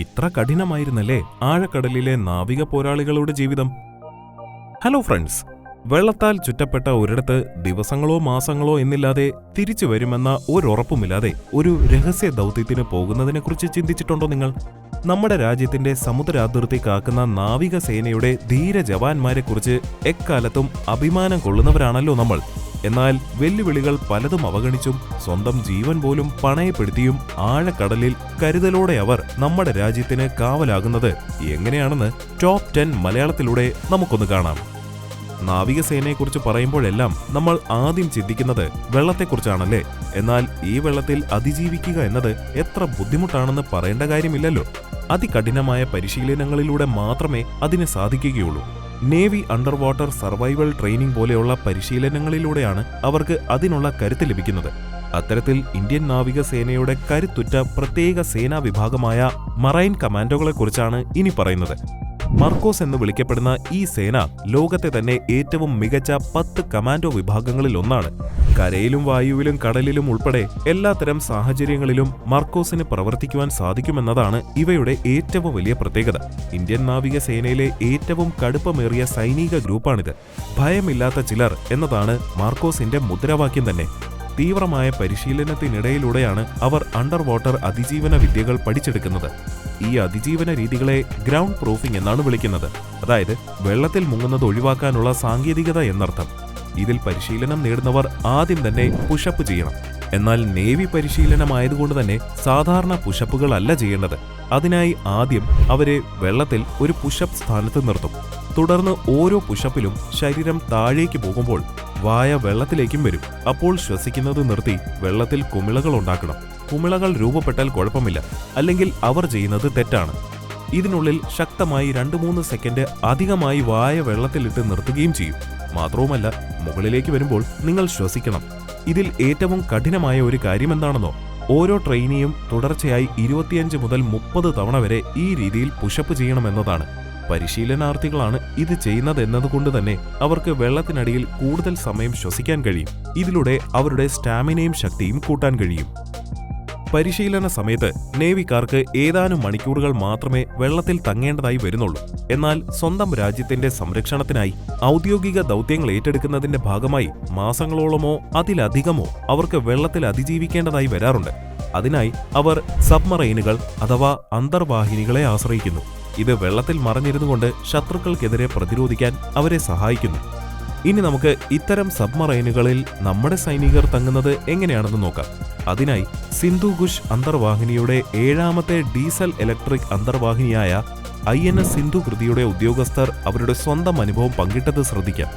ഇത്ര കഠിനമായിരുന്നല്ലേ ആഴക്കടലിലെ നാവിക പോരാളികളുടെ ജീവിതം? ഹലോ ഫ്രണ്ട്സ് വെള്ളത്താൽ ചുറ്റപ്പെട്ട ഒരിടത്ത് ദിവസങ്ങളോ മാസങ്ങളോ എന്നില്ലാതെ തിരിച്ചു വരുമെന്ന ഒരുറപ്പുമില്ലാതെ ഒരു രഹസ്യ ദൗത്യത്തിന് പോകുന്നതിനെക്കുറിച്ച് ചിന്തിച്ചിട്ടുണ്ടോ നിങ്ങൾ? നമ്മുടെ രാജ്യത്തിന്റെ സമുദ്രാതിർത്തി കാക്കുന്ന നാവികസേനയുടെ ധീര ജവാന്മാരെക്കുറിച്ച് എക്കാലത്തും അഭിമാനം കൊള്ളുന്നവരാണല്ലോ നമ്മൾ. എന്നാൽ വെല്ലുവിളികൾ പലതും അവഗണിച്ചും സ്വന്തം ജീവൻ പോലും പണയപ്പെടുത്തിയും ആഴക്കടലിൽ കരുതലോടെ അവർ നമ്മുടെ രാജ്യത്തിന് കാവലാകുന്നത് എങ്ങനെയാണെന്ന് ടോപ്പ് ടെൻ മലയാളത്തിലൂടെ നമുക്കൊന്ന് കാണാം. നാവികസേനയെക്കുറിച്ച് പറയുമ്പോഴെല്ലാം നമ്മൾ ആദ്യം ചിന്തിക്കുന്നത് വെള്ളത്തെക്കുറിച്ചാണല്ലേ? എന്നാൽ ഈ വെള്ളത്തിൽ അതിജീവിക്കുക എന്നത് എത്ര ബുദ്ധിമുട്ടാണെന്ന് പറയേണ്ട കാര്യമില്ലല്ലോ. അതികഠിനമായ പരിശീലനങ്ങളിലൂടെ മാത്രമേ അതിന് സാധിക്കുകയുള്ളൂ. Navy under water survival training പോലെയുള്ള പരിശീലനങ്ങളിലൂടെയാണ് അവർക്ക് അതിനുള്ള കരുത്ത് ലഭിക്കുന്നത്. അത്തരത്തിൽ ഇന്ത്യൻ നാവികസേനയുടെ കരുത്തുറ്റ പ്രത്യേക സേനാ വിഭാഗമായ മറൈൻ കമാൻഡോകളെക്കുറിച്ചാണ് ഇനി പറയുന്നത്. മർക്കോസ് എന്ന് വിളിക്കപ്പെടുന്ന ഈ സേന ലോകത്തെ തന്നെ ഏറ്റവും മികച്ച പത്ത് കമാൻഡോ വിഭാഗങ്ങളിൽ ഒന്നാണ്. കരയിലും വായുവിലും കടലിലും ഉൾപ്പെടെ എല്ലാത്തരം സാഹചര്യങ്ങളിലും മർക്കോസിന് പ്രവർത്തിക്കുവാൻ സാധിക്കുമെന്നതാണ് ഇവയുടെ ഏറ്റവും വലിയ പ്രത്യേകത. ഇന്ത്യൻ നാവികസേനയിലെ ഏറ്റവും കടുപ്പമേറിയ സൈനിക ഗ്രൂപ്പാണിത്. ഭയമില്ലാത്ത ചിലർ എന്നതാണ് മാർക്കോസിന്റെ മുദ്രാവാക്യം തന്നെ. തീവ്രമായ പരിശീലനത്തിനിടയിലൂടെയാണ് അവർ അണ്ടർ വാട്ടർ അതിജീവന വിദ്യകൾ പഠിച്ചെടുക്കുന്നത്. ഈ അതിജീവന രീതികളെ ഗ്രൗണ്ട് പ്രൂഫിംഗ് എന്നാണ് വിളിക്കുന്നത്. അതായത് വെള്ളത്തിൽ മുങ്ങുന്നത് ഒഴിവാക്കാനുള്ള സാങ്കേതികത എന്നർത്ഥം. ഇതിൽ പരിശീലനം നേടുന്നവർ ആദ്യം തന്നെ പുഷപ്പ് ചെയ്യണം. എന്നാൽ നേവി പരിശീലനമായതുകൊണ്ട് തന്നെ സാധാരണ പുഷപ്പുകളല്ല ചെയ്യേണ്ടത്. അതിനായി ആദ്യം അവരെ വെള്ളത്തിൽ ഒരു പുഷപ്പ് സ്ഥാനത്ത് നിർത്തും. തുടർന്ന് ഓരോ പുഷപ്പിലും ശരീരം താഴേക്ക് പോകുമ്പോൾ വായ വെള്ളത്തിലേക്കും വരും. അപ്പോൾ ശ്വസിക്കുന്നത് നിർത്തി വെള്ളത്തിൽ കുമിളകൾ ഉണ്ടാക്കണം. കുമിളകൾ രൂപപ്പെട്ടാൽ കുഴപ്പമില്ല. അല്ലെങ്കിൽ അവർ ചെയ്യുന്നത് തെറ്റാണ്. ഇതിനുള്ളിൽ ശക്തമായി രണ്ടു മൂന്ന് സെക്കൻഡ് അധികമായി വായ വെള്ളത്തിലിട്ട് നിർത്തുകയും ചെയ്യും. മാത്രവുമല്ല മുകളിലേക്ക് വരുമ്പോൾ നിങ്ങൾ ശ്വസിക്കണം. ഇതിൽ ഏറ്റവും കഠിനമായ ഒരു കാര്യം എന്താണെന്നോ ഓരോ ട്രെയിനിയും തുടർച്ചയായി ഇരുപത്തിയഞ്ച് മുതൽ മുപ്പത് തവണ വരെ ഈ രീതിയിൽ പുഷപ്പ് ചെയ്യണമെന്നതാണ്. പരിശീലനാർത്ഥികളാണ് ഇത് ചെയ്യുന്നത് എന്നതുകൊണ്ട് തന്നെ അവർക്ക് വെള്ളത്തിനടിയിൽ കൂടുതൽ സമയം ശ്വസിക്കാൻ കഴിയും. ഇതിലൂടെ അവരുടെ സ്റ്റാമിനയും ശക്തിയും കൂട്ടാൻ കഴിയും. പരിശീലന സമയത്ത് നേവിക്കാർക്ക് ഏതാനും മണിക്കൂറുകൾ മാത്രമേ വെള്ളത്തിൽ തങ്ങേണ്ടതായി വരുന്നുള്ളൂ. എന്നാൽ സ്വന്തം രാജ്യത്തിന്റെ സംരക്ഷണത്തിനായി ഔദ്യോഗിക ദൗത്യങ്ങൾ ഏറ്റെടുക്കുന്നതിന്റെ ഭാഗമായി മാസങ്ങളോളമോ അതിലധികമോ അവർക്ക് വെള്ളത്തിൽ അതിജീവിക്കേണ്ടതായി വരാറുണ്ട്. അതിനായി അവർ സബ്മറൈനുകൾ അഥവാ അന്തർവാഹിനികളെ ആശ്രയിക്കുന്നു. ഇത് വെള്ളത്തിൽ മറഞ്ഞിരുന്നുകൊണ്ട് ശത്രുക്കൾക്കെതിരെ പ്രതിരോധിക്കാൻ അവരെ സഹായിക്കുന്നു. ഇനി നമുക്ക് ഇത്തരം സബ്മറൈനുകളിൽ നമ്മുടെ സൈനികർ തങ്ങുന്നത് എങ്ങനെയാണെന്ന് നോക്കാം. അതിനായി സിന്ധു സിന്ധുഗുഷ് അന്തർവാഹിനിയുടെ ഏഴാമത്തെ ഡീസൽ ഇലക്ട്രിക് അന്തർവാഹിനിയായ ഐ എൻ എസ് സിന്ധു കൃതിയുടെ ഉദ്യോഗസ്ഥർ അവരുടെ സ്വന്തം അനുഭവം പങ്കിട്ടത് ശ്രദ്ധിക്കാം.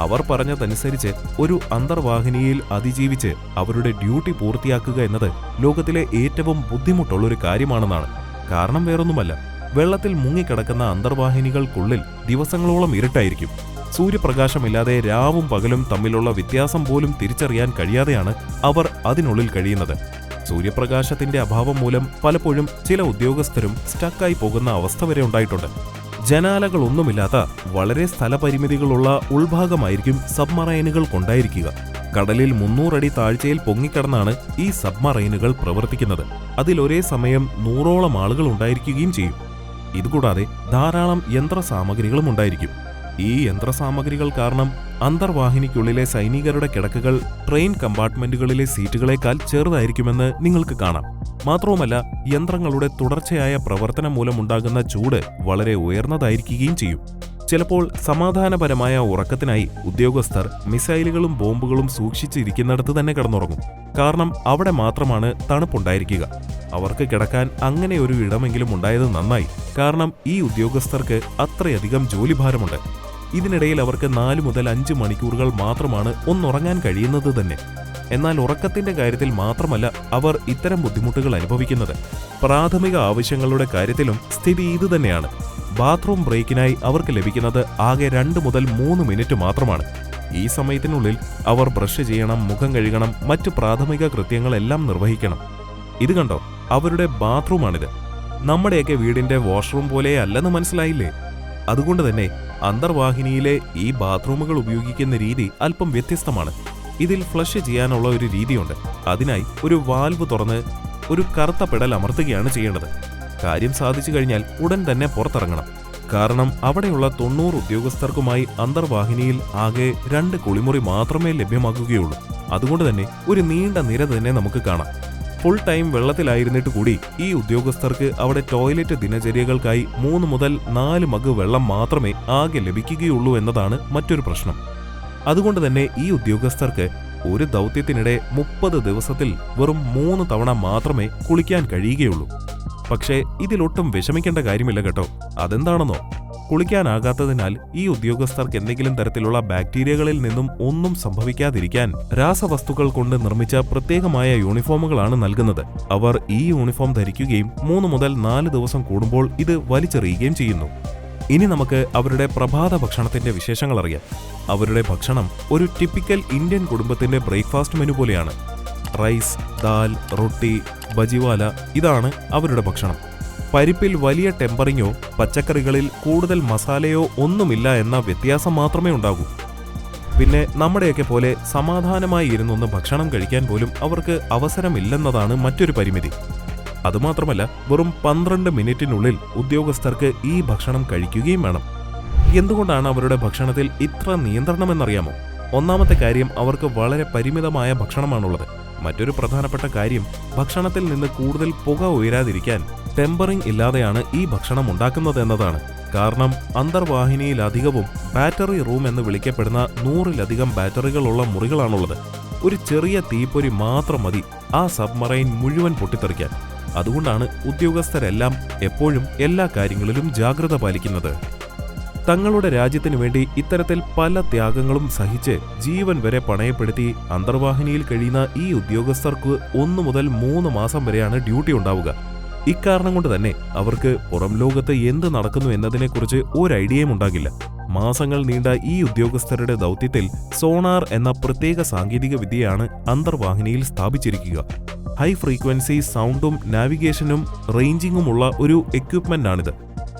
അവർ പറഞ്ഞതനുസരിച്ച് ഒരു അന്തർവാഹിനിയിൽ അതിജീവിച്ച് അവരുടെ ഡ്യൂട്ടി പൂർത്തിയാക്കുക എന്നത് ലോകത്തിലെ ഏറ്റവും ബുദ്ധിമുട്ടുള്ളൊരു കാര്യമാണെന്നാണ്. കാരണം വേറൊന്നുമല്ല. വെള്ളത്തിൽ മുങ്ങിക്കിടക്കുന്ന അന്തർവാഹിനികൾക്കുള്ളിൽ ദിവസങ്ങളോളം ഇരുട്ടായിരിക്കും. സൂര്യപ്രകാശമില്ലാതെ രാവും പകലും തമ്മിലുള്ള വ്യത്യാസം പോലും തിരിച്ചറിയാൻ കഴിയാതെയാണ് അവർ അതിനുള്ളിൽ കഴിയുന്നത്. സൂര്യപ്രകാശത്തിന്റെ അഭാവം മൂലം പലപ്പോഴും ചില ഉദ്യോഗസ്ഥരും സ്റ്റക്കായി പോകുന്ന അവസ്ഥ വരെ ഉണ്ടായിട്ടുണ്ട്. ജനാലകളൊന്നുമില്ലാത്ത വളരെ സ്ഥലപരിമിതികളുള്ള ഉൾഭാഗമായിരിക്കും സബ്മറൈനുകൾ കൊണ്ടായിരിക്കുക. കടലിൽ മുന്നൂറടി താഴ്ചയിൽ പൊങ്ങിക്കിടന്നാണ് ഈ സബ്മറൈനുകൾ പ്രവർത്തിക്കുന്നത്. അതിൽ ഒരേ സമയം നൂറോളം ആളുകൾ ഉണ്ടായിരിക്കുകയും ചെയ്യും. ഇതുകൂടാതെ ധാരാളം യന്ത്രസാമഗ്രികളും ഉണ്ടായിരിക്കും. ഈ യന്ത്രസാമഗ്രികൾ കാരണം അന്തർവാഹിനിക്കുള്ളിലെ സൈനികരുടെ കിടക്കുകൾ ട്രെയിൻ കമ്പാർട്ട്മെന്റുകളിലെ സീറ്റുകളേക്കാൾ ചെറുതായിരിക്കുമെന്ന് നിങ്ങൾക്ക് കാണാം. മാത്രവുമല്ല യന്ത്രങ്ങളുടെ തുടർച്ചയായ പ്രവർത്തനം മൂലമുണ്ടാകുന്ന ചൂട് വളരെ ഉയർന്നതായിരിക്കുകയും ചെയ്യും. ചിലപ്പോൾ സമാധാനപരമായ ഉറക്കത്തിനായി ഉദ്യോഗസ്ഥർ മിസൈലുകളും ബോംബുകളും സൂക്ഷിച്ചിരിക്കുന്നിടത്ത് തന്നെ കിടന്നുറങ്ങും. കാരണം അവിടെ മാത്രമാണ് തണുപ്പുണ്ടായിരിക്കുക. അവർക്ക് കിടക്കാൻ അങ്ങനെ ഒരു ഇടമെങ്കിലും ഉണ്ടായത് നന്നായി. കാരണം ഈ ഉദ്യോഗസ്ഥർക്ക് അത്രയധികം ജോലിഭാരമുണ്ട്. ഇതിനിടയിൽ അവർക്ക് നാല് മുതൽ അഞ്ച് മണിക്കൂറുകൾ മാത്രമാണ് ഒന്നുറങ്ങാൻ കഴിയുന്നത് തന്നെ. എന്നാൽ ഉറക്കത്തിന്റെ കാര്യത്തിൽ മാത്രമല്ല അവർ ഇത്തരം ബുദ്ധിമുട്ടുകൾ അനുഭവിക്കുന്നത്. പ്രാഥമിക ആവശ്യങ്ങളുടെ കാര്യത്തിലും സ്ഥിതി ഇതുതന്നെയാണ് ബാത്റൂം ബ്രേക്കിനായി അവർക്ക് ലഭിക്കുന്നത് ആകെ രണ്ട് മുതൽ മൂന്ന് മിനിറ്റ് മാത്രമാണ്. ഈ സമയത്തിനുള്ളിൽ അവർ ബ്രഷ് ചെയ്യണം മുഖം കഴുകണം മറ്റു പ്രാഥമിക കൃത്യങ്ങളെല്ലാം നിർവഹിക്കണം. ഇത് കണ്ടോ? അവരുടെ ബാത്റൂമാണിത്. നമ്മുടെയൊക്കെ വീടിന്റെ വാഷ്റൂം പോലെ അല്ലെന്ന് മനസ്സിലായില്ലേ? അതുകൊണ്ട് തന്നെ അന്തർവാഹിനിയിലെ ഈ ബാത്റൂമുകൾ ഉപയോഗിക്കുന്ന രീതി അല്പം വ്യത്യസ്തമാണ്. ഇതിൽ ഫ്ലഷ് ചെയ്യാനുള്ള ഒരു രീതിയുണ്ട്. അതിനായി ഒരു വാൽവ് തുറന്ന് ഒരു കറുത്ത പെടൽ അമർത്തുകയാണ് ചെയ്യേണ്ടത്. കാര്യം സാധിച്ചു കഴിഞ്ഞാൽ ഉടൻ തന്നെ പുറത്തിറങ്ങണം. കാരണം അവിടെയുള്ള തൊണ്ണൂറ് ഉദ്യോഗസ്ഥർക്കുമായി അന്തർവാഹിനിയിൽ ആകെ രണ്ട് കുളിമുറി മാത്രമേ ലഭ്യമാക്കുകയുള്ളൂ. അതുകൊണ്ട് തന്നെ ഒരു നീണ്ട നിര തന്നെ നമുക്ക് കാണാം. ഫുൾ ടൈം വെള്ളത്തിലായിരുന്നിട്ട് കൂടി ഈ ഉദ്യോഗസ്ഥർക്ക് അവിടെ ടോയ്ലറ്റ് ദിനചര്യകൾക്കായി മൂന്ന് മുതൽ നാല് മഗ് വെള്ളം മാത്രമേ ആകെ ലഭിക്കുകയുള്ളൂ എന്നതാണ് മറ്റൊരു പ്രശ്നം. അതുകൊണ്ട് തന്നെ ഈ ഉദ്യോഗസ്ഥർക്ക് ഒരു ദൗത്യത്തിനിടെ മുപ്പത് ദിവസത്തിൽ വെറും മൂന്ന് തവണ മാത്രമേ കുളിക്കാൻ കഴിയുകയുള്ളൂ. പക്ഷേ ഇതിലൊട്ടും വിഷമിക്കേണ്ട കാര്യമില്ല കേട്ടോ. അതെന്താണെന്നോ? കുളിക്കാനാകാത്തതിനാൽ ഈ ഉദ്യോഗസ്ഥർക്ക് എന്തെങ്കിലും തരത്തിലുള്ള ബാക്ടീരിയകളിൽ നിന്നും ഒന്നും സംഭവിക്കാതിരിക്കാൻ രാസവസ്തുക്കൾ കൊണ്ട് നിർമ്മിച്ച പ്രത്യേകമായ യൂണിഫോമുകളാണ് നൽകുന്നത്. അവർ ഈ യൂണിഫോം ധരിക്കുകയും മൂന്ന് മുതൽ നാല് ദിവസം കൂടുമ്പോൾ ഇത് വലിച്ചെറിയുകയും ചെയ്യുന്നു. ഇനി നമുക്ക് അവരുടെ പ്രഭാത ഭക്ഷണത്തിന്റെ വിശേഷങ്ങൾ അറിയാം. അവരുടെ ഭക്ഷണം ഒരു ടിപ്പിക്കൽ ഇന്ത്യൻ കുടുംബത്തിന്റെ ബ്രേക്ക്ഫാസ്റ്റ് മെനു പോലെയാണ്. റൈസ് ദാൽ റൊട്ടി ബജിവാല ഇതാണ് അവരുടെ ഭക്ഷണം. പരിപ്പിൽ വലിയ ടെമ്പറിങ്ങോ പച്ചക്കറികളിൽ കൂടുതൽ മസാലയോ ഒന്നുമില്ല എന്ന വ്യത്യാസം മാത്രമേ ഉണ്ടാകൂ. പിന്നെ നമ്മുടെയൊക്കെ പോലെ സമാധാനമായി ഇരുന്നൊന്ന് ഭക്ഷണം കഴിക്കാൻ പോലും അവർക്ക് അവസരമില്ലെന്നതാണ് മറ്റൊരു പരിമിതി. അതുമാത്രമല്ല വെറും പന്ത്രണ്ട് മിനിറ്റിനുള്ളിൽ ഉദ്യോഗസ്ഥർക്ക് ഈ ഭക്ഷണം കഴിക്കുകയും വേണം. എന്തുകൊണ്ടാണ് അവരുടെ ഭക്ഷണത്തിൽ ഇത്ര നിയന്ത്രണമെന്നറിയാമോ? ഒന്നാമത്തെ കാര്യം അവർക്ക് വളരെ പരിമിതമായ ഭക്ഷണമാണുള്ളത്. മറ്റൊരു പ്രധാനപ്പെട്ട കാര്യം ഭക്ഷണത്തിൽ നിന്ന് കൂടുതൽ പുക ഉയരാതിരിക്കാൻ ടെമ്പറിംഗ് ഇല്ലാതെയാണ് ഈ ഭക്ഷണം ഉണ്ടാക്കുന്നത് എന്നതാണ് കാരണം അന്തർവാഹിനിയിലധികവും ബാറ്ററി റൂം എന്ന് വിളിക്കപ്പെടുന്ന നൂറിലധികം ബാറ്ററികളുള്ള മുറികളാണുള്ളത്. ഒരു ചെറിയ തീപ്പൊരി മാത്രം മതി ആ സബ്മറൈൻ മുഴുവൻ പൊട്ടിത്തെറിക്കാൻ. അതുകൊണ്ടാണ് ഉദ്യോഗസ്ഥരെല്ലാം എപ്പോഴും എല്ലാ കാര്യങ്ങളിലും ജാഗ്രത പാലിക്കുന്നത്. തങ്ങളുടെ രാജ്യത്തിനു വേണ്ടി ഇത്തരത്തിൽ പല ത്യാഗങ്ങളും സഹിച്ച് ജീവൻ വരെ പണയപ്പെടുത്തി അന്തർവാഹിനിയിൽ കഴിയുന്ന ഈ ഉദ്യോഗസ്ഥർക്ക് ഒന്നു മുതൽ മൂന്ന് മാസം വരെയാണ് ഡ്യൂട്ടി ഉണ്ടാവുക. ഇക്കാരണം കൊണ്ട് തന്നെ അവർക്ക് പുറം ലോകത്ത് എന്ത് നടക്കുന്നു എന്നതിനെക്കുറിച്ച് ഒരു ഐഡിയയും ഉണ്ടാകില്ല. മാസങ്ങൾ നീണ്ട ഈ ഉദ്യോഗസ്ഥരുടെ ദൗത്യത്തിൽ സോണാർ എന്ന പ്രത്യേക സാങ്കേതിക വിദ്യയാണ് അന്തർവാഹിനിയിൽ സ്ഥാപിച്ചിരിക്കുക. ഹൈ ഫ്രീക്വൻസി സൗണ്ടും നാവിഗേഷനും റേഞ്ചിങ്ങുമുള്ള ഒരു എക്യുപ്മെന്റാണിത്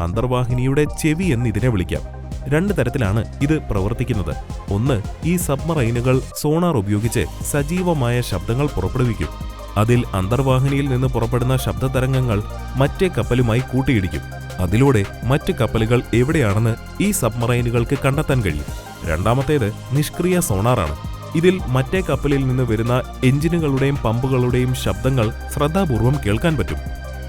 അന്തർവാഹിനിയുടെ ചെവി എന്ന് ഇതിനെ വിളിക്കാം. രണ്ട് തരത്തിലാണ് ഇത് പ്രവർത്തിക്കുന്നത്. ഒന്ന് ഈ സബ്മറൈനുകൾ സോണാർ ഉപയോഗിച്ച് സജീവമായ ശബ്ദങ്ങൾ പുറപ്പെടുവിക്കും. അതിൽ അന്തർവാഹിനിയിൽ നിന്ന് പുറപ്പെടുന്ന ശബ്ദതരംഗങ്ങൾ മറ്റേ കപ്പലുമായി കൂട്ടിയിടിക്കും. അതിലൂടെ മറ്റ് കപ്പലുകൾ എവിടെയാണെന്ന് ഈ സബ്മറൈനുകൾക്ക് കണ്ടെത്താൻ കഴിയും. രണ്ടാമത്തേത് നിഷ്ക്രിയ സോണാറാണ് ഇതിൽ മറ്റേ കപ്പലിൽ നിന്ന് വരുന്ന എഞ്ചിനുകളുടെയും പമ്പുകളുടെയും ശബ്ദങ്ങൾ ശ്രദ്ധാപൂർവം കേൾക്കാൻ പറ്റും.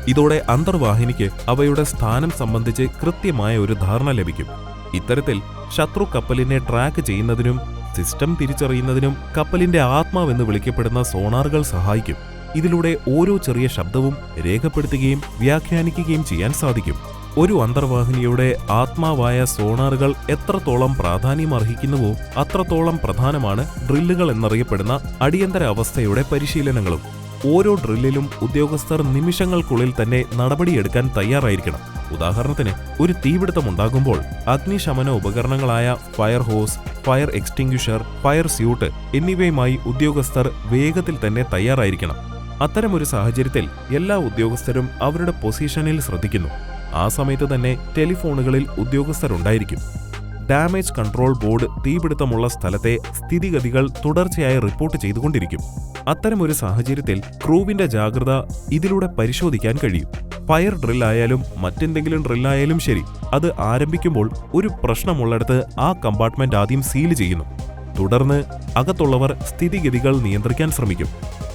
ഇതോടെ അന്തർവാഹിനിക്ക് അവയുടെ സ്ഥാനം സംബന്ധിച്ച് കൃത്യമായ ഒരു ധാരണ ലഭിക്കും. ഇത്തരത്തിൽ ശത്രു കപ്പലിനെ ട്രാക്ക് ചെയ്യുന്നതിനും സിസ്റ്റം തിരിച്ചറിയുന്നതിനും കപ്പലിന്റെ ആത്മാവെന്ന് വിളിക്കപ്പെടുന്ന സോണാറുകൾ സഹായിക്കും. ഇതിലൂടെ ഓരോ ചെറിയ ശബ്ദവും രേഖപ്പെടുത്തുകയും വ്യാഖ്യാനിക്കുകയും ചെയ്യാൻ സാധിക്കും. ഒരു അന്തർവാഹിനിയുടെ ആത്മാവായ സോണാറുകൾ എത്രത്തോളം പ്രാധാന്യം അർഹിക്കുന്നുവോ അത്രത്തോളം പ്രധാനമാണ് ഡ്രില്ലുകൾ എന്നറിയപ്പെടുന്ന അടിയന്തര അവസ്ഥയുടെ പരിശീലനങ്ങളും. ഓരോ ഡ്രില്ലിലും ഉദ്യോഗസ്ഥർ നിമിഷങ്ങൾക്കുള്ളിൽ തന്നെ നടപടിയെടുക്കാൻ തയ്യാറായിരിക്കണം. ഉദാഹരണത്തിന് ഒരു തീപിടുത്തമുണ്ടാകുമ്പോൾ അഗ്നിശമന ഉപകരണങ്ങളായ fire hose fire extinguisher fire suit എന്നിവയുമായി ഉദ്യോഗസ്ഥർ വേഗത്തിൽ തന്നെ തയ്യാറായിരിക്കണം. അത്തരമൊരു സാഹചര്യത്തിൽ എല്ലാ ഉദ്യോഗസ്ഥരും അവരുടെ പൊസിഷനിൽ ശ്രദ്ധിക്കുന്നു. ആ സമയത്ത് തന്നെ ടെലിഫോണുകളിൽ ഉദ്യോഗസ്ഥരുണ്ടായിരിക്കും. ഡാമേജ് കൺട്രോൾ ബോർഡ് തീപിടുത്തമുള്ള സ്ഥലത്തെ സ്ഥിതിഗതികൾ തുടർച്ചയായി റിപ്പോർട്ട് ചെയ്തുകൊണ്ടിരിക്കും. അത്തരമൊരു സാഹചര്യത്തിൽ ക്രൂവിന്റെ ജാഗ്രത ഇതിലൂടെ പരിശോധിക്കാൻ കഴിയും. ഫയർ ഡ്രില്ലായാലും മറ്റെന്തെങ്കിലും ഡ്രില്ലായാലും ശരി അത് ആരംഭിക്കുമ്പോൾ ഒരു പ്രശ്നമുള്ളിടത്ത് ആ കമ്പാർട്ട്മെന്റ് ആദ്യം സീൽ ചെയ്യുന്നു. തുടർന്ന് അകത്തുള്ളവർ സ്ഥിതിഗതികൾ നിയന്ത്രിക്കാൻ ശ്രമിക്കും.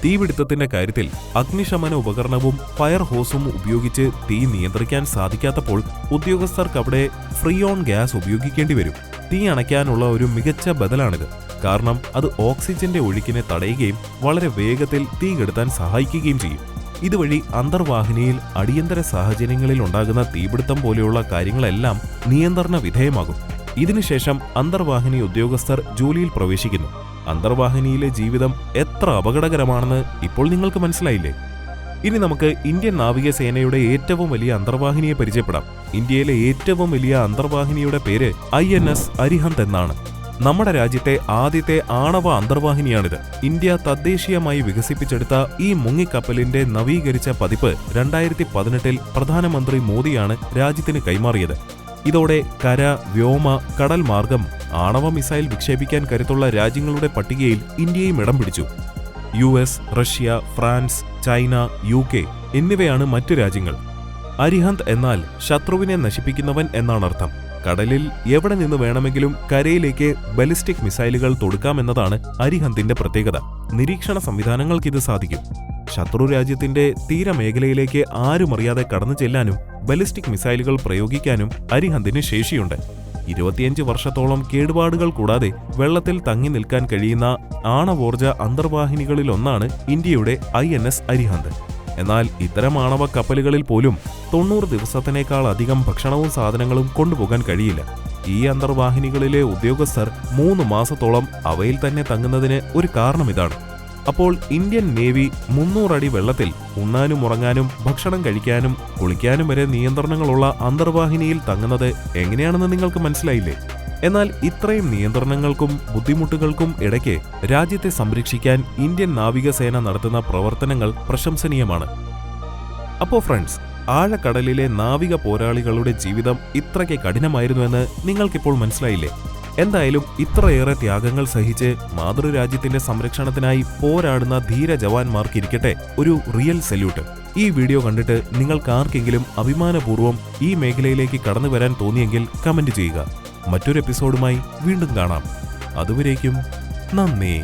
തീപിടുത്തത്തിന്റെ കാര്യത്തിൽ അഗ്നിശമന ഉപകരണവും ഫയർ ഹോസും ഉപയോഗിച്ച് തീ നിയന്ത്രിക്കാൻ സാധിക്കാത്തപ്പോൾ ഉദ്യോഗസ്ഥർക്ക് അവിടെ ഫ്രീ ഓൺ ഗ്യാസ് ഉപയോഗിക്കേണ്ടി വരും. തീ അണയ്ക്കാനുള്ള ഒരു മികച്ച ബദലാണിത്. കാരണം അത് ഓക്സിജന്റെ ഒഴുക്കിനെ തടയുകയും വളരെ വേഗത്തിൽ തീ കെടുത്താൻ സഹായിക്കുകയും ചെയ്യും. ഇതുവഴി അന്തർവാഹിനിയിൽ അടിയന്തര സാഹചര്യങ്ങളിൽ ഉണ്ടാകുന്ന തീപിടുത്തം പോലെയുള്ള കാര്യങ്ങളെല്ലാം നിയന്ത്രണ വിധേയമാകും. ഇതിനുശേഷം അന്തർവാഹിനി ഉദ്യോഗസ്ഥർ ജോലിയിൽ പ്രവേശിക്കുന്നു. അന്തർവാഹിനിയിലെ ജീവിതം എത്ര അപകടകരമാണെന്ന് ഇപ്പോൾ നിങ്ങൾക്ക് മനസ്സിലായില്ലേ? ഇനി നമുക്ക് ഇന്ത്യൻ നാവികസേനയുടെ ഏറ്റവും വലിയ അന്തർവാഹിനിയെ പരിചയപ്പെടാം. ഇന്ത്യയിലെ ഏറ്റവും വലിയ അന്തർവാഹിനിയുടെ പേര് ഐ എൻ എസ് അരിഹന്ത് എന്നാണ്. നമ്മുടെ രാജ്യത്തെ ആദ്യത്തെ ആണവ അന്തർവാഹിനിയാണിത്. ഇന്ത്യ തദ്ദേശീയമായി വികസിപ്പിച്ചെടുത്ത ഈ മുങ്ങിക്കപ്പലിന്റെ നവീകരിച്ച പതിപ്പ് രണ്ടായിരത്തി പതിനെട്ടിൽ പ്രധാനമന്ത്രി മോദിയാണ് രാജ്യത്തിന് കൈമാറിയത്. ഇതോടെ കര വ്യോമ കടൽ മാർഗം ആണവ മിസൈൽ വിക്ഷേപിക്കാൻ കരുത്തുള്ള രാജ്യങ്ങളുടെ പട്ടികയിൽ ഇന്ത്യയും ഇടം പിടിച്ചു. U S Russia France China U K എന്നിവയാണ് മറ്റു രാജ്യങ്ങൾ. അരിഹന്ത് എന്നാൽ ശത്രുവിനെ നശിപ്പിക്കുന്നവൻ എന്നാണ് അർത്ഥം. കടലിൽ എവിടെ നിന്ന് വേണമെങ്കിലും കരയിലേക്ക് ബലിസ്റ്റിക് മിസൈലുകൾ തൊടുക്കാമെന്നതാണ് അരിഹന്തിന്റെ പ്രത്യേകത. നിരീക്ഷണ സംവിധാനങ്ങൾക്കിത് സാധിക്കും. ശത്രു രാജ്യത്തിന്റെ തീരമേഖലയിലേക്ക് ആരുമറിയാതെ കടന്നു ചെല്ലാനും ബലിസ്റ്റിക് മിസൈലുകൾ പ്രയോഗിക്കാനും അരിഹന്തിന് ശേഷിയുണ്ട്. ഇരുപത്തിയഞ്ച് വർഷത്തോളം കേടുപാടുകൾ കൂടാതെ വെള്ളത്തിൽ തങ്ങി നിൽക്കാൻ കഴിയുന്ന ആണവോർജ അന്തർവാഹിനികളിലൊന്നാണ് ഇന്ത്യയുടെ ഐ എൻ എസ് അരിഹന്ത്. എന്നാൽ ഇത്തരം ആണവ കപ്പലുകളിൽ പോലും തൊണ്ണൂറ് ദിവസത്തിനേക്കാൾ അധികം ഭക്ഷണവും സാധനങ്ങളും കൊണ്ടുപോകാൻ കഴിയില്ല. ഈ അന്തർവാഹിനികളിലെ ഉദ്യോഗസ്ഥർ മൂന്ന് മാസത്തോളം അവയിൽ തന്നെ തങ്ങുന്നതിന് ഒരു കാരണം ഇതാണ് അപ്പോൾ ഇന്ത്യൻ നേവി മുന്നൂറടി വെള്ളത്തിൽ ഉണ്ണാനും ഉറങ്ങാനും ഭക്ഷണം കഴിക്കാനും കുളിക്കാനും വരെ നിയന്ത്രണങ്ങളുള്ള അന്തർവാഹിനിയിൽ തങ്ങുന്നത് എങ്ങനെയാണെന്ന് നിങ്ങൾക്ക് മനസ്സിലായില്ലേ? എന്നാൽ ഇത്രയും നിയന്ത്രണങ്ങൾക്കും ബുദ്ധിമുട്ടുകൾക്കും ഇടയ്ക്ക് രാജ്യത്തെ സംരക്ഷിക്കാൻ ഇന്ത്യൻ നാവികസേന നടത്തുന്ന പ്രവർത്തനങ്ങൾ പ്രശംസനീയമാണ്. അപ്പോ ഫ്രണ്ട്സ് ആഴക്കടലിലെ നാവിക പോരാളികളുടെ ജീവിതം ഇത്രയ്ക്ക് കഠിനമായിരുന്നുവെന്ന് നിങ്ങൾക്കിപ്പോൾ മനസ്സിലായില്ലേ? എന്തായാലും ഇത്രയേറെ ത്യാഗങ്ങൾ സഹിച്ച് മാതൃരാജ്യത്തിന്റെ സംരക്ഷണത്തിനായി പോരാടുന്ന ധീര ജവാന്മാർക്കിരിക്കട്ടെ ഒരു റിയൽ സല്യൂട്ട്. ഈ വീഡിയോ കണ്ടിട്ട് നിങ്ങൾക്ക് ആർക്കെങ്കിലും അഭിമാനപൂർവം ഈ മേഖലയിലേക്ക് കടന്നു വരാൻ തോന്നിയെങ്കിൽ കമന്റ് ചെയ്യുക. മറ്റൊരു എപ്പിസോഡുമായി വീണ്ടും കാണാം. അതുവരേക്കും നന്ദി.